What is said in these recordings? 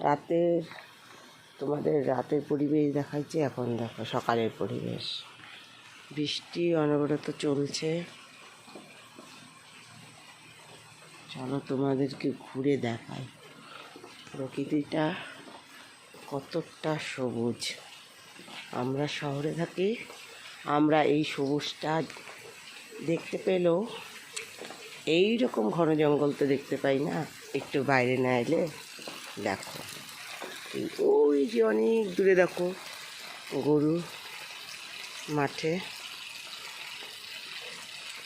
রাতের তোমাদের রাতের পরিবেশ দেখাচ্ছি এখন দেখো সকালের পরিবেশ। বৃষ্টি অনবরত চলছে। চলো তোমাদেরকে ঘুরে দেখাই। প্রকৃতিটা কতটা সবুজ। আমরা শহরে থাকি, আমরা এই সবুজটা দেখতে পেলেও এই রকম ঘন জঙ্গল তো দেখতে পাই না। একটু বাইরে না এলে দেখো। ওই যে অনেক দূরে দেখো, গরু মাঠে।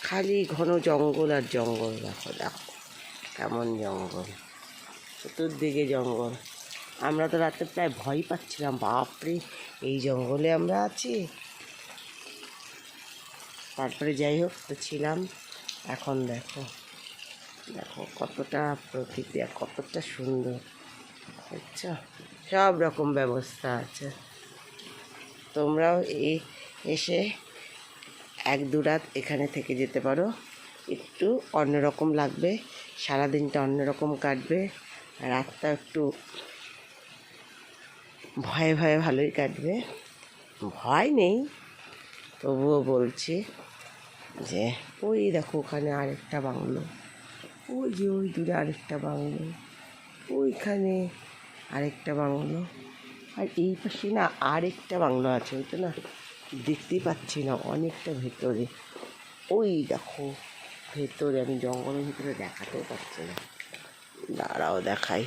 খালি ঘন জঙ্গল আর জঙ্গল দেখো দেখো। কেমন জঙ্গল। চতুর্দিকে জঙ্গল। আমরা তো রাতে প্রায় ভয় পাচ্ছিলাম, বাপরে, এই জঙ্গলে আমরা আছি। তারপরে যাই হোক, তো ছিলাম। এখন দেখো দেখো কতটা প্রকৃতি আর কতটা সুন্দর, বুঝছ? সব রকম ব্যবস্থা আছে। তোমরাও এই এসে এক দু রাত এখানে থেকে যেতে পারো। একটু অন্যরকম লাগবে, সারাদিনটা অন্যরকম কাটবে রাতটা একটু ভয়ে ভয়ে ভালোই কাটবে। ভয় নেই, তবুও বলছি। যে ওই দেখো ওখানে আরেকটা বাংলো। ওই যে ওই দূরে আরেকটা বাংলো। ওইখানে আরেকটা বাংলো। আর এই পাশে না আরেকটা বাংলো আছে ওইটা না দেখতেই পাচ্ছি না অনেকটা ভেতরে। ওই দেখো ভেতরে, আমি জঙ্গলের ভিতরে দেখাতেও পাচ্ছি না। দাঁড়াও দেখাই।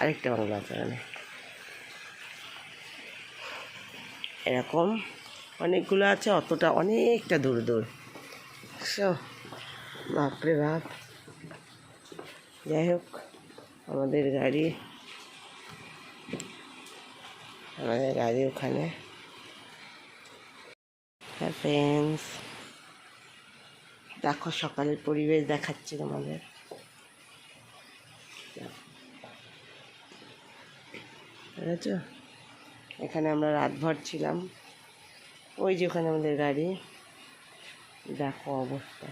আরেকটা বাংলো আছে এরকম অনেকগুলো আছে, অতটা অনেকটা দূর দূর। বাপরে বাপ। যাই হোক, আমাদের গাড়ি আমাদের গাড়ি ওখানে। ফ্রেন্ডস দেখো, সকালের পরিবেশ দেখাচ্ছি তোমাদের। এখানে আমরা রাতভর ছিলাম। ওই যে ওখানে আমাদের গাড়ি। দেখো অবস্থা।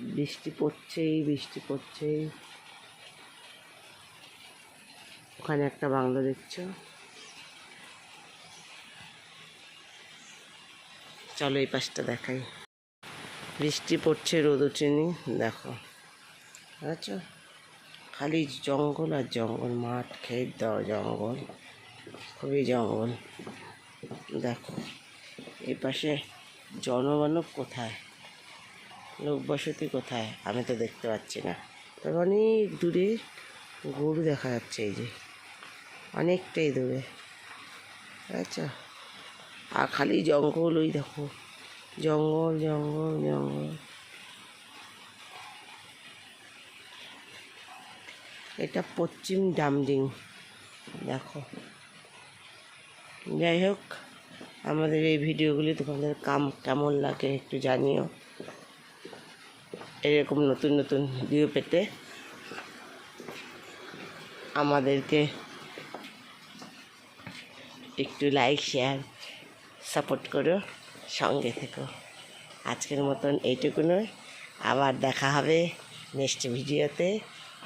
বৃষ্টি পড়ছেই বৃষ্টি পড়ছেই। ওখানে একটা বাংলো দেখছ? চলো এই পাশটা দেখাই। বৃষ্টি পড়ছে রোদ উঠেনি, দেখো। আচ্ছা খালি জঙ্গল আর জঙ্গল, মাঠ, খেত দেওয়া জঙ্গল। খুবই জঙ্গল। দেখো। এই পাশে জনমানব কোথায়? লোক বসতি কোথায়? আমি তো দেখতে পাচ্ছি না। তবে অনেক দূরে গরু দেখা যাচ্ছে এই যে। অনেকটাই দূরে। আচ্ছা। আর খালি জঙ্গল ওই দেখো। জঙ্গল জঙ্গল জঙ্গল। এটা পশ্চিম ডামডিং। দেখো। যাই হোক। আমাদের এই ভিডিওগুলি তোমাদের কাম কেমন লাগে একটু জানিও। এরকম নতুন নতুন ভিডিও পেতে আমাদেরকে একটু লাইক শেয়ার সাপোর্ট করো, সঙ্গে থেকো। আজকের মতন এইটুকুনই আবার দেখা হবে নেক্সট ভিডিওতে।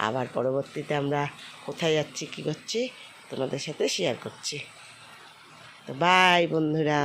আবার পরবর্তীতে আমরা কোথায় যাচ্ছি, কী করছি, তোমাদের সাথে শেয়ার করছি। বাই বন্ধুরা।